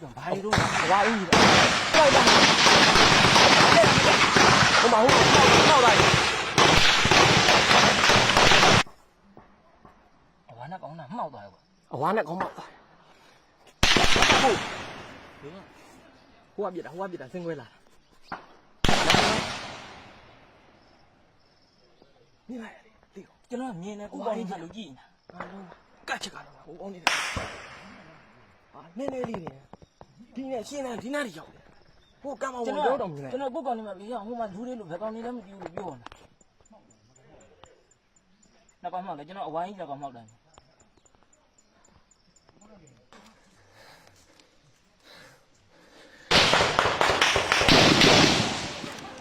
ဟာအဲ့ကြောင့်ဘာလို့တော့ဝါအင်းကြီးတော့တာဟိုမှာဟိုတော့တာအဝါနဲ့ကောင်းတာမှောက်သွားရောအဝါနဲ့ကောင်းပါဟုတ်ဟိုကပြစ်တာဟိုကပြစ်တာဆင်းခွဲလာမြင်လိုက်လေကျွန်တော်မြင်နေကိုကောင်းကြီးလို့ကြည့်နေတာအားလုံးကတ်ချက်ကတော့ဟိုကောင်းနေတာဟာနည်းနည်းလေးနေ ဒီနဲ့ရှင်းနေဒီနားတွေရောက်တယ်ဟိုကမ်းမကျွန်ဝင်တော်တော့တော့မြင်လိုက်ကျွန်တော်ကိုကောင်းနေမှာပြောဟိုမှာလူတွေလို့ဘယ်ကောင်းနေလဲမသိဘူးလို့ပြောနေတာနောက်ကောင်းမှလည်းကျွန်တော်အဝိုင်းကြီးတော့ကောင်းမှောက်တယ်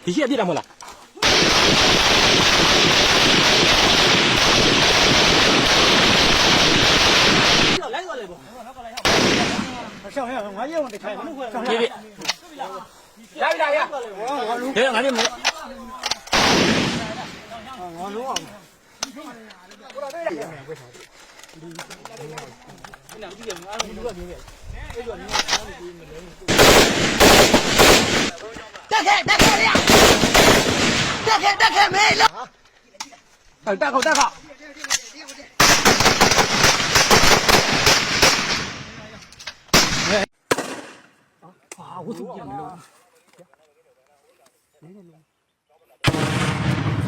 ဒီရှိအပြစ်တာမဟုတ်လားလိုက်သွားလေပေါ့ ရှော ပြေပြေရပြီလားရဟေးငါနေမလို့ငါလုံးအောင်ကိုလာတွေ့ရတယ်ဘယ်ထားဒီနောက်ကြည့်ရငါလုံးလို့ပြောပြအဲ့တော့ငါလုံးကိုမလုံးတက်ခဲတက်ခဲရတက်ခဲတက်ခဲမေးလားတက်ခေါတက်ခေါ ဝတ်စုပြန်မလို့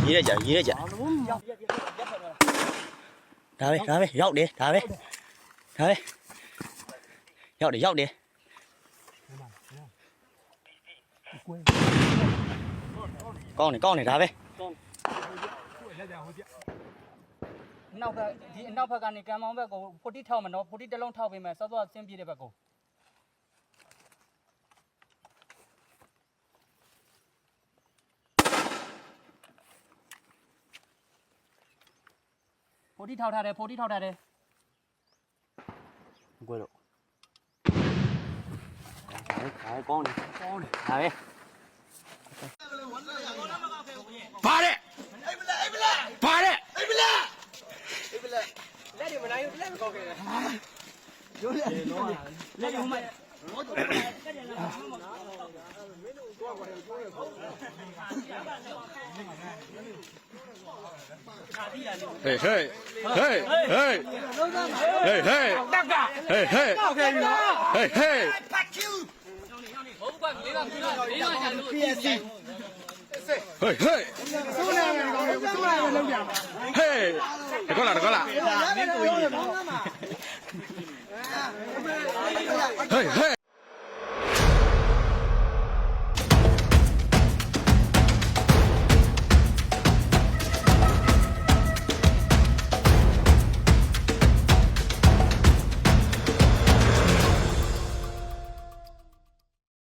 ရေးရကြရေးရကြဒါပဲဒါပဲရောက်တယ်ဒါပဲဒါပဲရောက်တယ်ရောက်တယ်ကောင်းနေကောင်းနေဒါပဲနောက်ဘက်ဒီအနောက်ဘက်ကနေကံမောင်းဘက်ကို40ထောက်မယ်နော်40တလုံးထောက်ပေးမယ်စောစောဆင်းပြေးတဲ့ဘက်ကို 40ထောက်ထားတယ်40ထောက်ထားတယ်ကွယ်တော့ဒါပဲကောင်းတ 嘿嘿嘿嘿，嘿嘿，大哥，嘿嘿，嘿嘿，嘿嘿，嘿，过来，过来。hey, hey.